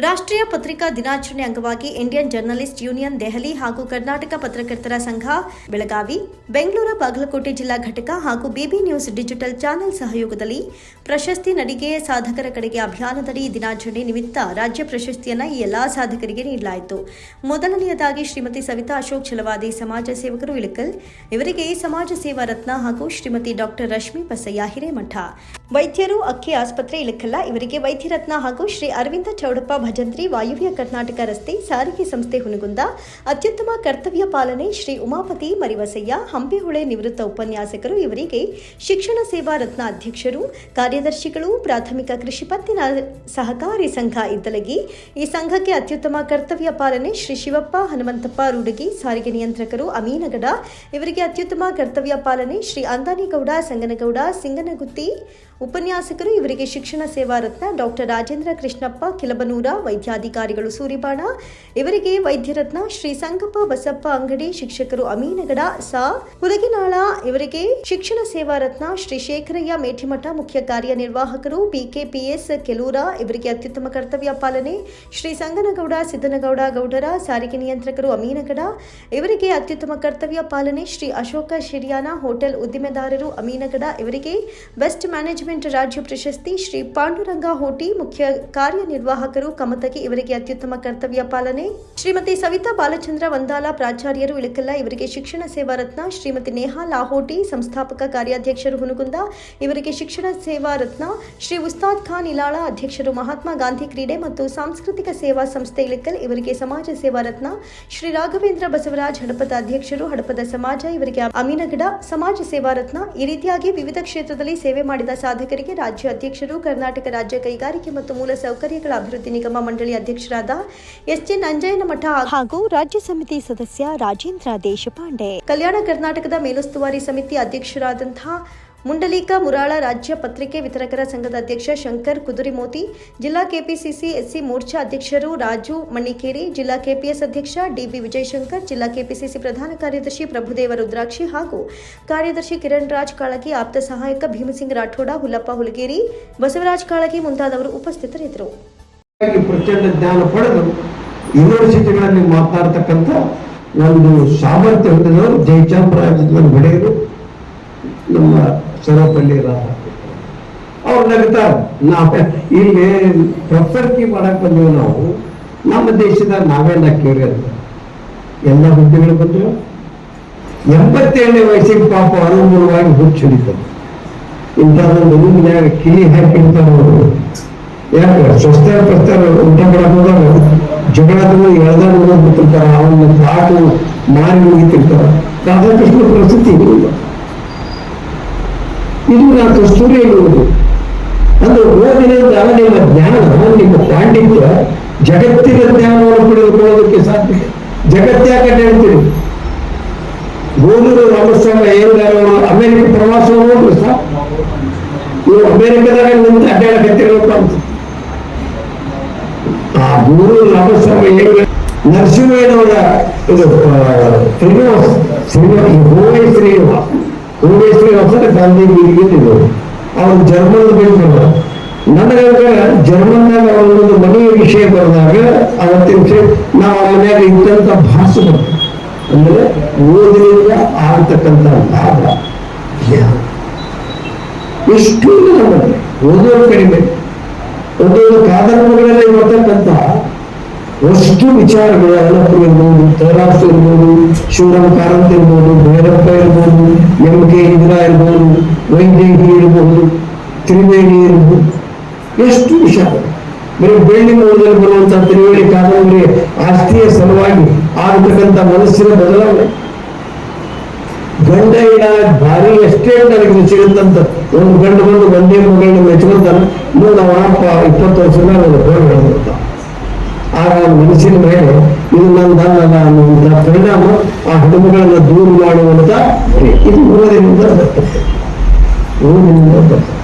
ರಾಷ್ಟ್ರೀಯ ಪತ್ರಿಕಾ ದಿನಾಚರಣೆ ಅಂಗವಾಗಿ ಇಂಡಿಯನ್ ಜರ್ನಲಿಸ್ಟ್ ಯೂನಿಯನ್ ದೆಹಲಿ ಹಾಗೂ ಕರ್ನಾಟಕ ಪತ್ರಕರ್ತರ ಸಂಘ, ಬೆಳಗಾವಿ, ಬೆಂಗಳೂರು, ಬಾಗಲಕೋಟೆ ಜಿಲ್ಲಾ ಘಟಕ ಹಾಗೂ ಬಿಬಿ ನ್ಯೂಸ್ ಡಿಜಿಟಲ್ ಚಾನೆಲ್ ಸಹಯೋಗದಲ್ಲಿ ಪ್ರಶಸ್ತಿ ನಡಿಗೆ ಸಾಧಕರ ಕಡೆಗೆ ಅಭಿಯಾನದಡಿ ದಿನಾಚರಣೆ ನಿಮಿತ್ತ ರಾಜ್ಯ ಪ್ರಶಸ್ತಿಯನ್ನು ಈ ಎಲ್ಲಾ ಸಾಧಕರಿಗೆ ನೀಡಲಾಯಿತು. ಮೊದಲನೆಯದಾಗಿ ಶ್ರೀಮತಿ ಸವಿತಾ ಅಶೋಕ್ ಛಲವಾದಿ ಸಮಾಜ ಸೇವಕರು ಇಳಕಲ್, ಇವರಿಗೆ ಸಮಾಜ ಸೇವಾ ರತ್ನ ಹಾಗೂ ಶ್ರೀಮತಿ ಡಾಕ್ಟರ್ ರಶ್ಮಿ ಬಸಯ್ಯ ಹಿರೇಮಠ. ವೈದ್ಯರು, ಅಕ್ಕಿ ಆಸ್ಪತ್ರೆ ಇಳಕಲ್ಲ, ಇವರಿಗೆ ವೈದ್ಯರತ್ನ ಹಾಗೂ ಶ್ರೀ ಅರವಿಂದ ಚೌಡಪ್ಪ ಭಜಂತ್ರಿ ವಾಯುವ್ಯ ಕರ್ನಾಟಕ ರಸ್ತೆ ಸಾರಿಗೆ ಸಂಸ್ಥೆ ಹುನಗುಂದ, ಅತ್ಯುತ್ತಮ ಕರ್ತವ್ಯ ಪಾಲನೆ ಶ್ರೀ ಉಮಾಪತಿ ಮರಿವಸಯ್ಯ ಹಂಪಿಹುಳೆ ನಿವೃತ್ತ ಉಪನ್ಯಾಸಕರು, ಇವರಿಗೆ ಶಿಕ್ಷಣ ಸೇವಾ ರತ್ನ ಅಧ್ಯಕ್ಷರು ಕಾರ್ಯದರ್ಶಿಗಳು, ಪ್ರಾಥಮಿಕ ಕೃಷಿ ಪತ್ತಿನ ಸಹಕಾರಿ ಸಂಘ ಇದ್ದಲಗಿ, ಈ ಸಂಘಕ್ಕೆ ಅತ್ಯುತ್ತಮ ಕರ್ತವ್ಯ ಪಾಲನೆ ಶ್ರೀ ಶಿವಪ್ಪ ಹನುಮಂತಪ್ಪ ರೂಡಗಿ ಸಾರಿಗೆ ನಿಯಂತ್ರಕರು ಅಮೀನಗಡ, ಇವರಿಗೆ ಅತ್ಯುತ್ತಮ ಕರ್ತವ್ಯ ಪಾಲನೆ ಶ್ರೀ ಅಂದಾನಿಗೌಡ, ಸಂಗನಗೌಡ, ಸಿಂಗನಗುತ್ತಿ, ಉಪನ್ಯಾಸಕರು, ಇವರಿಗೆ ಶಿಕ್ಷಣ ಸೇವಾ ರತ್ನ ಡಾಕ್ಟರ್ ರಾಜೇಂದ್ರ ಕೃಷ್ಣಪ್ಪ, ಕಿಲಬನೂರ ವೈದ್ಯಾಧಿಕಾರಿಗಳು ಸೂರಿಬಾಣ, ಇವರಿಗೆ ವೈದ್ಯರತ್ನ ಶ್ರೀ ಸಂಗಪ್ಪ ಬಸಪ್ಪ ಅಂಗಡಿ ಶಿಕ್ಷಕರು ಅಮೀನಗಡ, ಸಾ. ಹುಲಗಿನಾಳ, ಇವರಿಗೆ ಶಿಕ್ಷಣ ಸೇವಾ ರತ್ನ ಶ್ರೀ ಶೇಖರಯ್ಯ ಮೇಠಿಮಠ ಮುಖ್ಯ ಕಾರ್ಯನಿರ್ವಾಹಕರು ಪಿಕೆಪಿಎಸ್ ಕೆಲೂರ ಇವರಿಗೆ ಅತ್ಯುತ್ತಮ ಕರ್ತವ್ಯ ಪಾಲನೆ. ಶ್ರೀ ಸಂಗನಗೌಡ, ಸಿದ್ದನಗೌಡ ಗೌಡರ ಸಾರಿಗೆ ನಿಯಂತ್ರಕರು ಅಮೀನಗಡ. ಇವರಿಗೆ ಅತ್ಯುತ್ತಮ ಕರ್ತವ್ಯ ಪಾಲನೆ ಶ್ರೀ ಅಶೋಕ ಶಿರಿಯಾನ ಹೋಟೆಲ್ ಉದ್ದಿಮೆದಾರರು ಅಮೀನಗಡ. ಇವರಿಗೆ ಬೆಸ್ಟ್ ಮ್ಯಾನೇಜ್ಮೆಂಟ್ ರಾಜ್ಯ ಪ್ರಶಸ್ತಿ ಶ್ರೀ ಪಾಂಡುರಂಗ ಹೋಟಿ ಮುಖ್ಯ ಕಾರ್ಯನಿರ್ವಾಹಕರು ಕಮತಗಿ ಇವರಿಗೆ ಅತ್ಯುತ್ತಮ ಕರ್ತವ್ಯ ಪಾಲನೆ. ಶ್ರೀಮತಿ ಸವಿತಾ ಬಾಲಚಂದ್ರ ವಂದಾಲ ಪ್ರಾಚಾರ್ಯರು ಇಳಕಲ್ಲ ಇವರಿಗೆ ಶಿಕ್ಷಣ ಸೇವಾ ರತ್ನ. ಶ್ರೀಮತಿ ನೇಹಾ ಲಾಹೋಟಿ ಸಂಸ್ಥಾಪಕ ಕಾರ್ಯಾಧ್ಯಕ್ಷರು ಹುನಗುಂದ. ಇವರಿಗೆ ಶಿಕ್ಷಣ ಸೇವಾ ರತ್ನ ಶ್ರೀ ಉಸ್ತಾದ್ ಖಾನ್ ಇಲಾಳ ಅಧ್ಯಕ್ಷರು ಮಹಾತ್ಮ ಗಾಂಧಿ ಕ್ರೀಡೆ ಮತ್ತು ಸಾಂಸ್ಕೃತಿಕ ಸೇವಾ ಸಂಸ್ಥೆ ಇಳಕಲ್, ಇವರಿಗೆ ಸಮಾಜ ಸೇವಾ ರತ್ನ ಶ್ರೀ ರಾಘವೇಂದ್ರ ಬಸವರಾಜ್ ಹಡಪದ ಅಧ್ಯಕ್ಷರು ಹಡಪದ ಸಮಾಜ, ಇವರಿಗೆ ಅಮೀನಗಡ ಸಮಾಜ ಸೇವಾ ರತ್ನ. ಈ ರೀತಿಯಾಗಿ ವಿವಿಧ ಕ್ಷೇತ್ರದಲ್ಲಿ ಸೇವೆ ಮಾಡಿದ ಸಾಧಕರಿಗೆ ರಾಜ್ಯ ಅಧ್ಯಕ್ಷರು, ಕರ್ನಾಟಕ ರಾಜ್ಯ ಕೈಗಾರಿಕೆ ಮತ್ತು ಮೂಲಸೌಕರ್ಯಗಳ ಅಭಿವೃದ್ಧಿ ನಿಗಮ ಮಂಡಳಿ ಅಧ್ಯಕ್ಷರಾದ ಎಸ್ ಜಿ ನಂಜಯ್ಯನ ಮಠ ಹಾಗೂ ರಾಜ್ಯ ಸಮಿತಿ ಸದಸ್ಯ ರಾಜೇಂದ್ರ ದೇಶಪಾಂಡೆ. ಕಲ್ಯಾಣ ಕರ್ನಾಟಕದ ಮೇಲುಸ್ತುವಾರಿ ಸಮಿತಿ ಅಧ್ಯಕ್ಷರಾದಂತಹ ಮುಂಡಲೀಕ ಮುರಾಳ ರಾಜ್ಯ ಪತ್ರಿಕೆ ವಿತರಕರ ಸಂಘದ ಅಧ್ಯಕ್ಷ ಶಂಕರ್ ಕುದುರಿಮೋತಿ, ಜಿಲ್ಲಾ ಕೆಪಿಸಿಸಿ ಎಸ್ಸಿ ಮೋರ್ಚಾ ಅಧ್ಯಕ್ಷರು ರಾಜು ಮಣ್ಣಿಕೇರಿ, ಜಿಲ್ಲಾ ಕೆಪಿಎಸ್ ಅಧ್ಯಕ್ಷ ಡಿಬಿ ವಿಜಯಶಂಕರ್, ಜಿಲ್ಲಾ ಕೆಪಿಸಿಸಿ ಪ್ರಧಾನ ಕಾರ್ಯದರ್ಶಿ ಪ್ರಭುದೇವ ರುದ್ರಾಕ್ಷಿ ಹಾಗೂ ಕಾರ್ಯದರ್ಶಿ ಕಿರಣ್ ರಾಜ್ ಕಾಳಗಿ, ಆಪ್ತ ಸಹಾಯಕ ಭೀಮಸಿಂಗ್ ರಾಠೋಡ, ಹುಲ್ಲಪ್ಪ ಹುಲಗೇರಿ, ಬಸವರಾಜ್ ಕಾಳಗಿ ಮುಂತಾದವರು ಉಪಸ್ಥಿತರಿದ್ದರು. ಯೂನಿವರ್ಸಿಟಿಗಳಲ್ಲಿ ಒಂದು ಸಾಮರ್ಥ್ಯ ಹೊಂದಿದವರು ಜಯಚಾಮರಾಜನ ಒಡೆಯರು ನಮ್ಮ ಸರ್ವಪಲ್ಲಿ ರಾಧ ಅವ್ರು ನಗ್ತಾರೆ. ನಾವೆ ಇಲ್ಲಿ ಪ್ರೊಫೆಸರ್ಕಿ ಮಾಡಕ್ ಬಂದೀವಿ ನಾವು. ನಮ್ಮ ದೇಶದ ನಾವೇ ಕೇಳಿ ಅಂತ. ಎಲ್ಲ ಹುದ್ದೆಗಳು ಬಂದವು. ಎಂಬತ್ತೇಳನೇ ವಯಸ್ಸಿಗೆ ಪಾಪ ಅನುಗುಣವಾಗಿ ಹುಚ್ಚು ಹಿಡಿತದೆ. ಇಂಥದ್ದೊಂದು ರೂಮಿನ್ಯಾಗ ಕಿಲಿ ಹಾಕಿರ್ತಾರವರು ಯಾಕೆ? ಸ್ವಸ್ಥ ಪ್ರಸ್ತಾರ ಊಟ ಮಾಡಕ್ ಜಗಳದನ್ನು ಜಗಳದ ಎಳ್ದಾಗ ಹೋಗ್ಬಿಟ್ಟಿರ್ತಾರ ಅವನ್ನ ಸಾಕು ಮಾರಿ ಮುಗಿತಿರ್ತಾರ. ರಾಧಾಕೃಷ್ಣ ಪ್ರಸ್ತುತಿ ಇಲ್ಲ ಇದು ನಾವು ಕಸ್ತೂರಿ ಹೇಳುವುದು ಅಂದ್ರೆ ಓದಿನಿಂದ ನಿಮ್ಮ ಜ್ಞಾನ ನಿಮ್ಮ ಪಾಂಡಿತ್ಯ ಜಗತ್ತಿನ ಜ್ಞಾನವನ್ನು ಪಡೆದುಕೊಳ್ಳೋದಕ್ಕೆ ಸಾಧ್ಯ. ಜಗತ್ತ್ಯಾಕೆ ಹೇಳ್ತೀರಿ? ಗೋಲೂರು ರಾಮಸ್ವಾಮಿ ಏನು ಅಮೆರಿಕ ಪ್ರವಾಸ ಹೋದ್ರು ಸರ್ ಇವು ಅಮೆರಿಕದಾಗ ನಿಂತು ಅಡ್ಡಾಡಕತ್ತಿರ್ಬೇಕು ಅಂತ. ಆ ಗುರು ರಾಮಸ್ವಾಮಿ ಏನು ನರಸಿಂಹಯ್ಯನವರ ಇದು ಶ್ರೀನಿವಾಸ್ ಶ್ರೀನಿವಾಸ ಹೋಗಿ ಶ್ರೀನಿವಾಸ. ಹೂವೇ ಶ್ರೀನಿವಾಸ ಗಾಂಧಿ ಬೀದಿಗೆ ಅವನು ಜರ್ಮನ್ ಬೆಳೆದ್ರು ನನಗೆ ಜರ್ಮನ್ನಾಗ ಅವನೊಂದು ಮನೆಯ ವಿಷಯ ಬರೆದಾಗ ಅವತ್ತಿನ ವಿಷಯ ನಾವು ಆ ಮನೆಯಾಗ ಇದ್ದಂತ ಭಾಷೆ ಅಂದ್ರೆ ಓದಿನಿಂದ ಆಗ್ತಕ್ಕಂಥ ಲಾಭ ಎಷ್ಟು ಇದೆ ನಮ್ಮಲ್ಲಿ. ಓದೋದು ಕಡಿಮೆ. ಒಂದೊಂದು ಕಾದಂಬರಿಗಳಲ್ಲಿ ಬರ್ತಕ್ಕಂಥ ಅಷ್ಟು ವಿಚಾರಗಳು ಅಲ್ಲಪ್ಪ ಇರ್ಬೋದು ತರಾಸು ಇರ್ಬೋದು ಶಿವರಾಮ್ ಕಾರಂತ್ ಇರ್ಬೋದು ಭೈರಪ್ಪ ಇರ್ಬೋದು ಎಂ ಕೆ ಇಂದಿರಾ ಇರ್ಬೋದು ವೈದೇಹಿ ಇರಬಹುದು, ತ್ರಿವೇಣಿ ಇರಬಹುದು. ಎಷ್ಟು ವಿಷಯ. ಬರೀ ಬೆಳ್ಳಿ ಮೂಲದಲ್ಲಿ ಬರುವಂತ ತ್ರಿವೇಣಿ ಕಾದಂಬರಿ ಆಸ್ತಿಯ ಸಲುವಾಗಿ ಆಗತಕ್ಕಂಥ ಮನಸ್ಸಿನ ಬದಲಾವಣೆ. ಗಂಡ ಇಲ್ಲ ಭಾರಿ ಎಷ್ಟೇ ನನಗೆ ಸಿಗುತ್ತಂತ ಒಂದು ಗಂಡ ಬಂದು ಒಂದೇ ಮಗಳನ್ನ ಮೆಚ್ಕೊಂತಾನೆ ಇನ್ನು ನಾವು ಅಪ್ಪ ಇಪ್ಪತ್ತು ವರ್ಷದ ಮೇಲೆ ಒಂದು ಫೋನ್ ಹೇಳಿರ್ತ ಆಗ ಮನಸ್ಸಿನ ಮೇಲೆ ಇದು ನಂದಲ್ಲ ಅನ್ನುವಂಥ ಪರಿಣಾಮ ಆ ಹೆಣ್ಣುಮಗಳನ್ನ ದೂರ ಮಾಡುವಂತ ಇದು ಮೂರರಿಂದ ಬರ್ತದೆ ಓದಿನಿಂದ ಬರ್ತದೆ